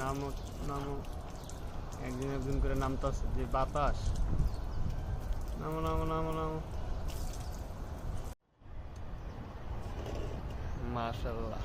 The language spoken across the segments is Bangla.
নাম নাম একদিন একদিন করে নামতাছে যে বাতাস। নামো নামো নামো নামো। মাশাল্লাহ।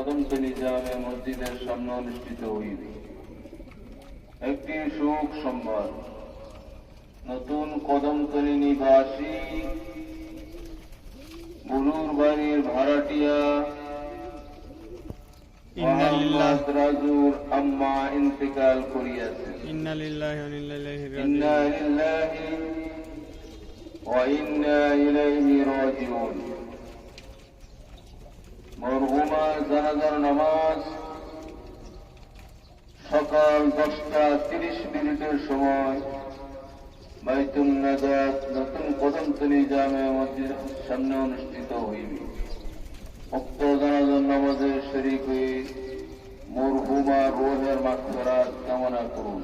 কদমতলী জামে মসজিদের সামনে অনুষ্ঠিত হইবে। একটি সুখ সংবাদ। নতুন কদমতলী নিবাসী বুলুর বাড়ির ভাড়াটিয়া রাজুর আম্মা ইন্তেকাল করিয়াছেন। ইন্না ইলাইহি রাজিউন লিল্লাহি ওয়া ইন্না ইলাইহি রাজিউন মরহুমা জানাজার নামাজ সকাল দশটা তিরিশ মিনিটের সময় বাইতুল নাজাত নতুন কদমতলী জামে মসজিদের সামনে অনুষ্ঠিত হইবে। উক্ত জানাজার নামাজের শরীক হয়ে মরহুমা রোহের মাকফেরাত কামনা করুন।